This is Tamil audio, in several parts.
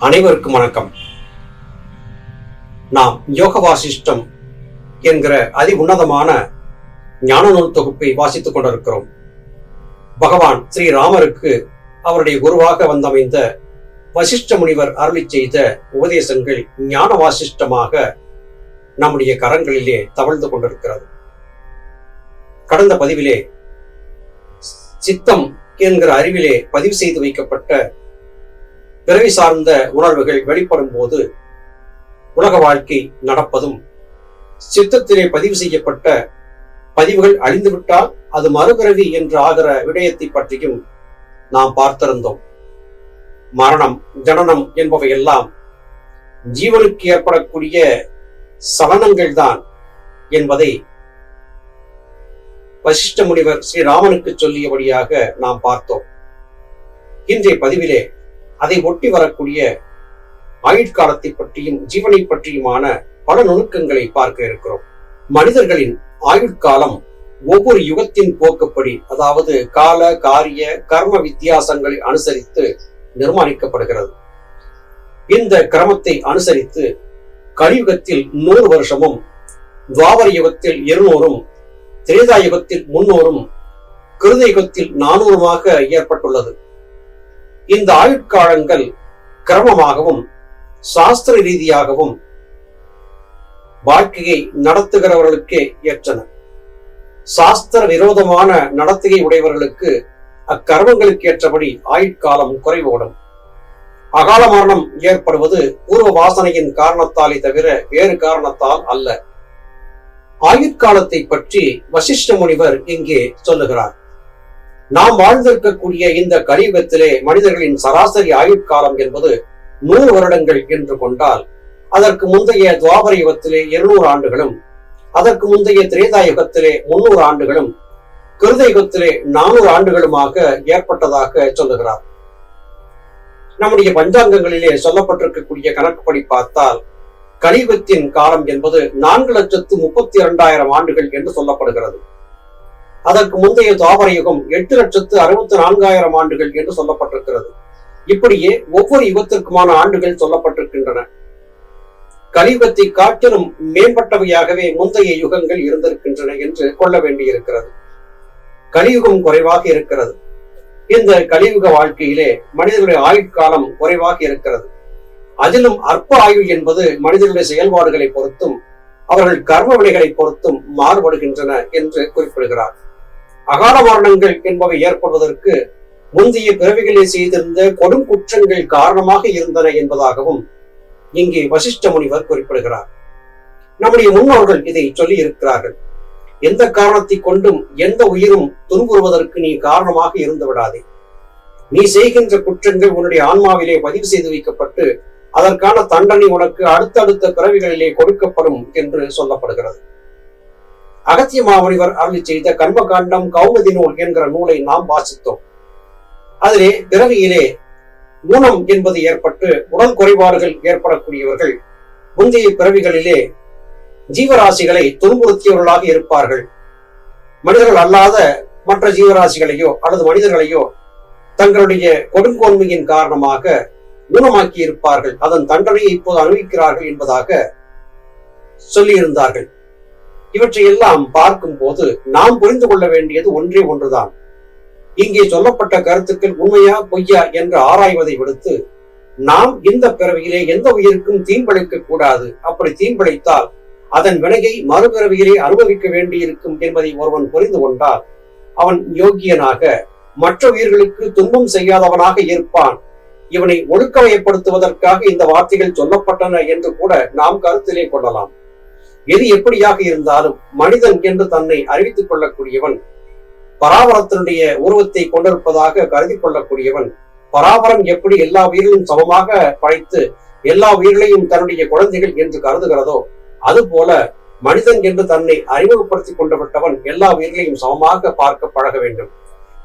அனைவருக்கும் வணக்கம். நாம் யோக வாசிஷ்டம் என்கிற அதி உன்னதமான ஞான நூல் தொகுப்பை வாசித்துக் கொண்டிருக்கிறோம். பகவான் ஸ்ரீராமருக்கு அவருடைய குருவாக வந்தமைந்த வசிஷ்ட முனிவர் அருளி செய்த உபதேசங்கள் ஞான வாசிஷ்டமாக நம்முடைய கரங்களிலே தவழ்ந்து கொண்டிருக்கிறது. கடந்த பதிவிலே சித்தம் என்கிற அறிவிலே பதிவு செய்து வைக்கப்பட்ட பிறவி சார்ந்த உணர்வுகள் வெளிப்படும் போது உலக வாழ்க்கை நடப்பதும் சித்தத்திலே பதிவு செய்யப்பட்ட பதிவுகள் அழிந்துவிட்டால் அது மறுபிறவி என்று ஆகிற விடயத்தை பற்றியும் நாம் பார்த்திருந்தோம். மரணம் ஜனனம் என்பவையெல்லாம் ஜீவனுக்கு ஏற்படக்கூடிய சலனங்கள் தான் என்பதை வசிஷ்ட முனிவர் ஸ்ரீராமனுக்கு சொல்லியபடியாக நாம் பார்த்தோம். இன்றைய பதிவிலே அதை ஒட்டி வரக்கூடிய ஆயுட்காலத்தை பற்றியும் ஜீவனை பற்றியுமான பல நுணுக்கங்களை பார்க்க இருக்கிறோம். மனிதர்களின் ஆயுட்காலம் ஒவ்வொரு யுகத்தின் போக்குப்படி அதாவது கால காரிய கர்ம வித்தியாசங்களை அனுசரித்து நிர்மாணிக்கப்படுகிறது. இந்த கிரமத்தை அனுசரித்து கலியுகத்தில் நூறு வருஷமும் துவாபர யுகத்தில் இருநூறும் திரேதா யுகத்தில் முன்னூறும் கிருத யுகத்தில் நானூறுமாக ஏற்பட்டுள்ளது. இந்த ஆயுட்காலங்கள் கிரமமாகவும் சாஸ்திர ரீதியாகவும் வாழ்க்கையை நடத்துகிறவர்களுக்கே ஏற்றன. சாஸ்திர விரோதமான நடத்தையை உடையவர்களுக்கு அக்கர்மங்களுக்கு ஏற்றபடி ஆயுட்காலம் குறைவோடும் அகால மரணம் ஏற்படுவது பூர்வ வாசனையின் காரணத்தாலே தவிர வேறு காரணத்தால் அல்ல. ஆயுட்காலத்தை பற்றி வசிஷ்ட முனிவர் இங்கே சொல்லுகிறார். நாம் வாழ்ந்திருக்கக்கூடிய இந்த கலியுகத்திலே மனிதர்களின் சராசரி ஆயுட்காலம் என்பது நூறு வருடங்கள் என்று கொண்டால் அதற்கு முந்தைய துவாபர யுகத்திலே இருநூறு ஆண்டுகளும் அதற்கு முந்தைய திரேதா யுகத்திலே முன்னூறு ஆண்டுகளும் கிருத யுகத்திலே நானூறு ஆண்டுகளுமாக ஏற்பட்டதாக சொல்லுகிறார். நம்முடைய பஞ்சாங்கங்களிலே சொல்லப்பட்டிருக்கக்கூடிய கணக்குப்படி பார்த்தால் கலியுகத்தின் காலம் என்பது நான்கு லட்சத்து முப்பத்தி இரண்டாயிரம் ஆண்டுகள் என்று சொல்லப்படுகிறது. அதற்கு முந்தைய துவாபர யுகம் எட்டு லட்சத்து அறுபத்தி நான்காயிரம் ஆண்டுகள் என்று சொல்லப்பட்டிருக்கிறது. இப்படியே ஒவ்வொரு யுகத்திற்குமான ஆண்டுகள் சொல்லப்பட்டிருக்கின்றன. கலியுகத்தை காட்டிலும் மேம்பட்டவையாகவே முந்தைய யுகங்கள் இருந்திருக்கின்றன என்று கொள்ள வேண்டியிருக்கிறது. கலியுகம் குறைவாக இருக்கிறது. இந்த கலியுக வாழ்க்கையிலே மனிதர்களுடைய ஆயுட்காலம் குறைவாக இருக்கிறது. அதிலும் அற்ப ஆயுள் என்பது மனிதர்களுடைய செயல்பாடுகளை பொறுத்தும் அவர்கள் கர்ம வினைகளை பொறுத்தும் மாறுபடுகின்றன என்று குறிப்பிடுகிறார். அகால மரணங்கள் என்பவை ஏற்படுவதற்கு முந்தைய பிறவிகளை செய்திருந்த கொடும் குற்றங்கள் காரணமாக இருந்தன என்பதாகவும் இங்கே வசிஷ்ட முனிவர் குறிப்பிடுகிறார். நம்முடைய முன்னோர்கள் இதை சொல்லி இருக்கிறார்கள் எந்த காரணத்தை கொண்டும் எந்த உயிரும் துன்புறுவதற்கு நீ காரணமாக இருந்து விடாதே. நீ செய்கின்ற குற்றங்கள் உன்னுடைய ஆன்மாவிலே பதிவு செய்து வைக்கப்பட்டு அதற்கான தண்டனை உனக்கு அடுத்தடுத்த பிறவிகளிலே கொடுக்கப்படும் என்று சொல்லப்படுகிறது. அகத்திய மாமுனிவர் அருளி செய்த கண்பகாண்டம் கௌமதி நூல் என்கிற நூலை நாம் வாசித்தோம். அதிலே பிறவியிலே ஊனம் என்பது ஏற்பட்டு உடல் குறைபாடுகள் ஏற்படக்கூடியவர்கள் முந்தைய பிறவிகளிலே ஜீவராசிகளை துன்புறுத்தியவர்களாக இருப்பார்கள். மனிதர்கள் அல்லாத மற்ற ஜீவராசிகளையோ அல்லது மனிதர்களையோ தங்களுடைய கொடுங்கோன்மையின் காரணமாக ஊனமாக்கி இருப்பார்கள் அதன் தண்டனையை இப்போது அனுபவிக்கிறார்கள் என்பதாக சொல்லியிருந்தார்கள். இவற்றை எல்லாம் பார்க்கும் போது நாம் புரிந்து கொள்ள வேண்டியது ஒன்றே ஒன்றுதான். இங்கே சொல்லப்பட்ட கருத்துக்கள் உண்மையா பொய்யா என்று ஆராய்வதை விடுத்து நாம் இந்த பிறவியிலே எந்த உயிருக்கும் தீம்பளிக்க கூடாது. அப்படி தீம்பளித்தால் அதன் வினையை மறுபிறவியிலே அனுபவிக்க வேண்டியிருக்கும் என்பதை ஒருவன் புரிந்து கொண்டால் அவன் யோக்கியனாக மற்ற உயிர்களுக்கு துன்பம் செய்யாதவனாக இருப்பான். இவனை ஒழுக்கமயப்படுத்துவதற்காக இந்த வார்த்தைகள் சொல்லப்பட்டன என்று கூட நாம் கருத்திலே கொள்ளலாம். எது எப்படியாக இருந்தாலும் மனிதன் என்று தன்னை அறிவித்துக் கொள்ளக்கூடியவன் பராபரத்தினுடைய உருவத்தை கொண்டிருப்பதாக கருதி கொள்ளக்கூடியவன் பராபரம் எப்படி எல்லா உயிர்களையும் சமமாக படைத்து எல்லா உயிர்களையும் தன்னுடைய குழந்தைகள் என்று கருதுகிறதோ அதுபோல மனிதன் என்று தன்னை அறிமுகப்படுத்தி கொண்டு விட்டவன் எல்லா உயிர்களையும் சமமாக பார்க்க பழக வேண்டும்.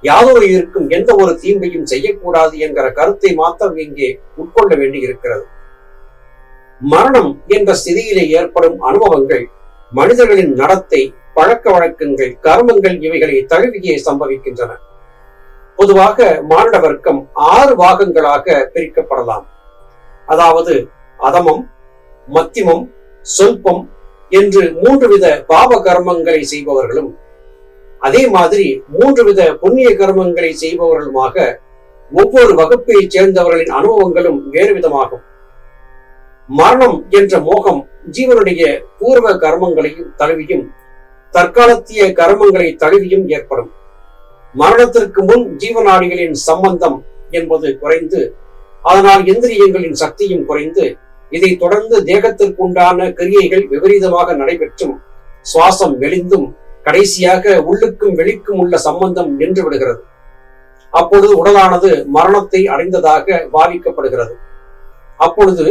யாதொரு இருக்கும் எந்த ஒரு தீங்கையும் செய்யக்கூடாது என்கிற கருத்தை மாத்திரம் இங்கே உட்கொள்ள வேண்டி இருக்கிறது மரணம் என்ற ஸ்திதியிலே ஏற்படும் அனுபவங்கள் மனிதர்களின் நடத்தை பழக்க வழக்கங்கள் கர்மங்கள் இவைகளை தழுவியே சம்பவிக்கின்றன. பொதுவாக மானிட வர்க்கம் ஆறு பாகங்களாக பிரிக்கப்படலாம். அதாவது அதமம் மத்திமம் சொல்பம் என்று மூன்று வித பாவ கர்மங்களை செய்பவர்களும் அதே மாதிரி மூன்று வித புண்ணிய கர்மங்களை செய்பவர்களுமாக ஒவ்வொரு வகுப்பைச் சேர்ந்தவர்களின் அனுபவங்களும் வேறு விதமாகும். மரணம் என்ற மோகம் ஜீவனுடைய பூர்வ கர்மங்களையும் தழுவியும் தற்காலத்திய கர்மங்களை தழுவியும் ஏற்படும். மரணத்திற்கு முன் ஜீவநாடிகளின் சம்பந்தம் என்பது குறைந்து அதனால் இந்திரியங்களின் சக்தியும் குறைந்து இதை தொடர்ந்து தேகத்திற்குண்டான கிரியைகள் விபரீதமாக நடைபெற்றும் சுவாசம் வெளிந்தும் கடைசியாக உள்ளுக்கும் வெளிக்கும் உள்ள சம்பந்தம் நின்று விடுகிறது. அப்பொழுது உடலானது மரணத்தை அடைந்ததாக பாவிக்கப்படுகிறது. அப்பொழுது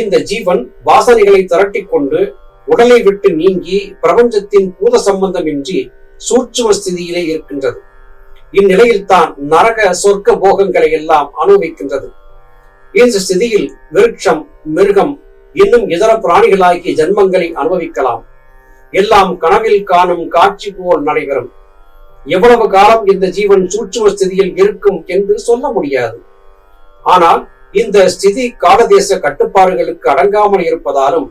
இந்த ஜீவன் வாசனைகளை திரட்டி கொண்டு உடலை விட்டு நீங்கி பிரபஞ்சத்தின் பூத சம்பந்தமின்றி சூட்சும ஸ்திதியிலே இருக்கின்றது. இந்நிலையில் தான் நரக சொர்க்க போகங்களை எல்லாம் அனுபவிக்கின்றது. இந்த ஸ்திதியில் விருட்சம் மிருகம் இன்னும் இதர பிராணிகளாகிய ஜென்மங்களை அனுபவிக்கலாம். எல்லாம் கனவில் காணும் காட்சி போல் நடைபெறும். எவ்வளவு காலம் இந்த ஜீவன் சூட்சும ஸ்திதியில் இருக்கும் என்று சொல்ல முடியாது. ஆனால் இந்த ஸ்திதி காலதேச கட்டுப்பாடுகளுக்கு அடங்காமல் இருப்பதாலும்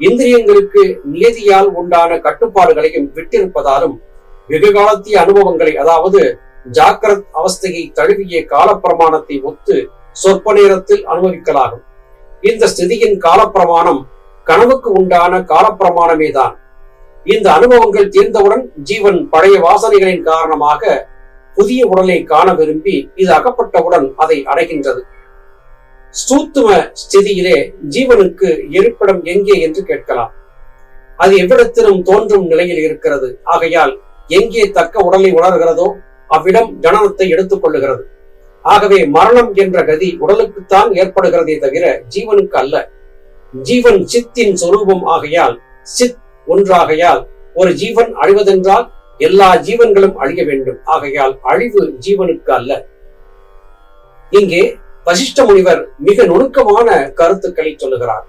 இந்திரியங்களுக்கு நியதியால் உண்டான கட்டுப்பாடுகளையும் விட்டிருப்பதாலும் வெகு காலத்திய அனுபவங்களை அதாவது ஜாக்கிரத் அவஸ்தையை தழுவிய காலப்பிரமாணத்தை ஒத்து சொற்ப நேரத்தில் அனுபவிக்கலாகும். இந்த ஸ்திதியின் காலப்பிரமாணம் கனவுக்கு உண்டான காலப்பிரமாணமே தான் இந்த அனுபவங்கள் தீர்ந்தவுடன் ஜீவன் பழைய வாசனைகளின் காரணமாக புதிய உடலை காண விரும்பி இது அகப்பட்டவுடன் அதை அடைகின்றது. சூத்துவ ஸ்திதியிலே ஜீவனுக்கு இருப்பிடம் எங்கே என்று கேட்கலாம். அது எவ்விடத்திலும் தோன்றும் நிலையில் இருக்கிறது. ஆகையால் எங்கே தக்க உடலை உணர்கிறதோ அவ்விடம் ஜனனத்தை எடுத்துக் கொள்ளுகிறது ஆகவே மரணம் என்ற கதி உடலுக்குத்தான் ஏற்படுகிறதே தவிர ஜீவனுக்கு அல்ல. ஜீவன் சித்தின் சொரூபம் ஆகையால் சித் ஒன்றாகையால் ஒரு ஜீவன் அழிவதென்றால் எல்லா ஜீவன்களும் அழிய வேண்டும். ஆகையால் அழிவு ஜீவனுக்கு அல்ல. இங்கே வசிஷ்ட முனிவர் மிக நுணுக்கமான கருத்துக்களை சொல்லுகிறார்.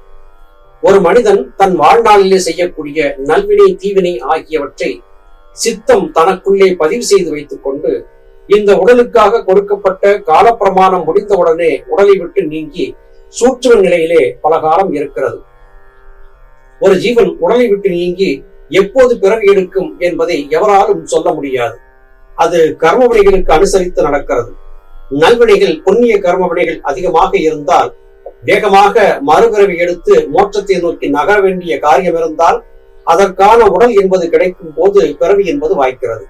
ஒரு மனிதன் தன் வாழ்நாளிலே செய்யக்கூடிய நல்வினை தீவினை ஆகியவற்றை சித்தம் தனக்குள்ளே பதிவு செய்து வைத்துக் கொண்டு இந்த உடலுக்காக கொடுக்கப்பட்ட காலப்பிரமாணம் முடிந்தவுடனே உடலை விட்டு நீங்கி சூற்றுவ நிலையிலே பல காலம் இருக்கிறது. ஒரு ஜீவன் உடலை விட்டு நீங்கி எப்போது பிறகு எடுக்கும் என்பதை எவராலும் சொல்ல முடியாது. அது கர்ம வினைகளுக்கு அனுசரித்து நடக்கிறது. நல்வினைகள் புண்ணிய கர்ம வினைகள் அதிகமாக இருந்தால் வேகமாக மறுபிறவி எடுத்து மோட்சத்தை நோக்கி நகர வேண்டிய காரியம் இருந்தால் அதற்கான உடல் என்பது கிடைக்கும் போது பிறவி என்பது வாய்க்கிறது.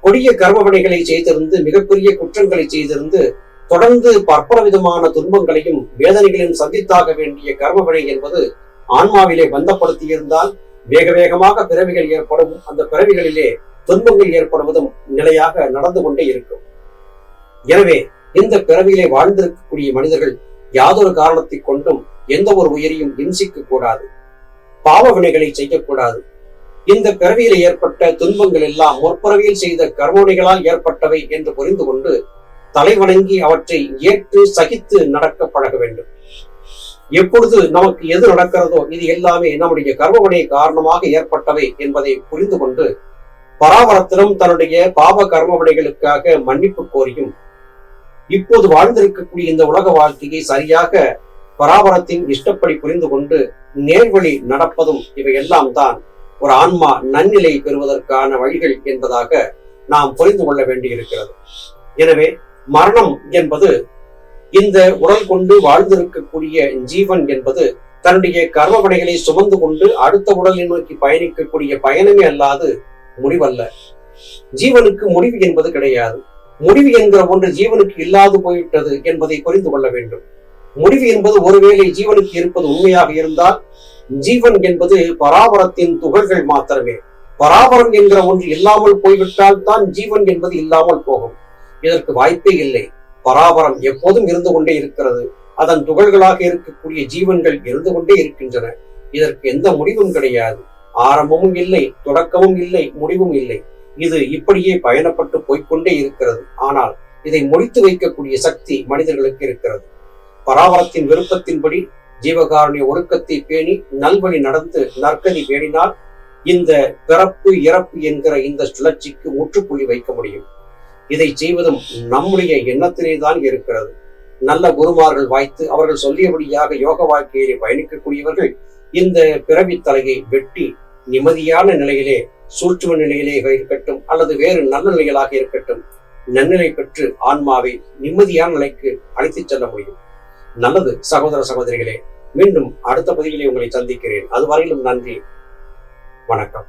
கொடிய கர்ம வினைகளை செய்திருந்து மிகப்பெரிய குற்றங்களை செய்திருந்து தொடர்ந்து பற்பல விதமான துன்பங்களையும் வேதனைகளையும் சந்தித்தாக வேண்டிய கர்ம என்பது ஆன்மாவிலே பந்தப்படுத்தியிருந்தால் வேக வேகமாக பிறவிகள் ஏற்படும் அந்த பிறவிகளிலே துன்பங்கள் ஏற்படுவதும் நிலையாக நடந்து கொண்டே இருக்கும். எனவே இந்த பிறவியிலே வாழ்ந்திருக்கக்கூடிய மனிதர்கள் யாதொரு காரணத்தை கொண்டும் எந்த ஒரு உயிரையும் இம்சிக்க கூடாது. பாவ வினைகளை செய்யக்கூடாது இந்த பிறவியில் ஏற்பட்ட துன்பங்கள் எல்லாம் முற்பிறவியில் செய்த கர்மோனிகளால் ஏற்பட்டவை என்று புரிந்து கொண்டு தலைவணங்கி அவற்றை ஏற்று சகித்து நடக்க பழக வேண்டும். எப்பொழுது நமக்கு எது நடக்கிறதோ இது எல்லாமே நம்முடைய கர்மவினை காரணமாக ஏற்பட்டவை என்பதை புரிந்து கொண்டு பராபரத்திலும் தன்னுடைய பாவ கர்மவினைகளுக்காக மன்னிப்பு கோரியும் இப்போது வாழ்ந்திருக்கக்கூடிய இந்த உலக வாழ்க்கையை சரியாக பராபரத்தின் இஷ்டப்படி புரிந்து கொண்டு நேர்வழி நடப்பதும் இவையெல்லாம் தான் ஒரு ஆன்மா நன்னிலை பெறுவதற்கான வழிகள் என்பதாக நாம் புரிந்து கொள்ள வேண்டியிருக்கிறது. எனவே மரணம் என்பது இந்த உடல் கொண்டு வாழ்ந்திருக்கக்கூடிய ஜீவன் என்பது தன்னுடைய கர்மபடைகளை சுமந்து கொண்டு அடுத்த உடலை நோக்கி பயணிக்கக்கூடிய பயணமே அல்லாது முடிவல்ல. ஜீவனுக்கு முடிவு என்பது கிடையாது. முடிவு என்கிற ஒன்று ஜீவனுக்கு இல்லாது போய்விட்டது என்பதை புரிந்து கொள்ள வேண்டும். முடிவு என்பது ஒருவேளை ஜீவனுக்கு இருப்பது உண்மையாக இருந்தால் ஜீவன் என்பது பராபரத்தின் துகள்கள் மாத்திரமே. பராபரம் என்கிற ஒன்று இல்லாமல் போய்விட்டால் தான் ஜீவன் என்பது இல்லாமல் போகும். இதற்கு வாய்ப்பே இல்லை. பராபரம் எப்போதும் இருந்து கொண்டே இருக்கிறது. அதன் துகள்களாக இருக்கக்கூடிய ஜீவன்கள் இருந்து கொண்டே இருக்கின்றன. இதற்கு எந்த முடிவும் கிடையாது. ஆரம்பமும் இல்லை தொடக்கமும் இல்லை முடிவும் இல்லை. இது இப்படியே பயணப்பட்டு போய்க்கொண்டே இருக்கிறது. ஆனால் இதை முடித்து வைக்கக்கூடிய சக்தி மனிதர்களுக்கு இருக்கிறது. பராவரத்தின் விருப்பத்தின்படி ஜீவகாருண்ய ஒழுக்கத்தை பேணி நல்வழி நடந்து நற்கதி பேணினால் இந்த பிறப்பு இறப்பு என்கிற இந்த சுழற்சிக்கு முற்றுப்புள்ளி வைக்க முடியும். இதை செய்வதும் நம்முடைய எண்ணத்திலே தான் இருக்கிறது. நல்ல குருமார்கள் வாய்த்து அவர்கள் சொல்லியபடியாக யோக வாழ்க்கையிலே பயணிக்கக்கூடியவர்கள் இந்த பிறவி தலையை வெட்டி நிம்மதியான நிலையிலே சூழ்ச்சுவ நிலையிலே இருக்கட்டும் அல்லது வேறு நல்ல நிலைகளாக இருக்கட்டும் நன்னிலை பெற்று ஆன்மாவை நிம்மதியான நிலைக்கு அழைத்துச் செல்ல முடியும். நல்லது சகோதர சகோதரிகளே மீண்டும் அடுத்த பதிவிலே உங்களை சந்திக்கிறேன். அதுவரையிலும் நன்றி. வணக்கம்.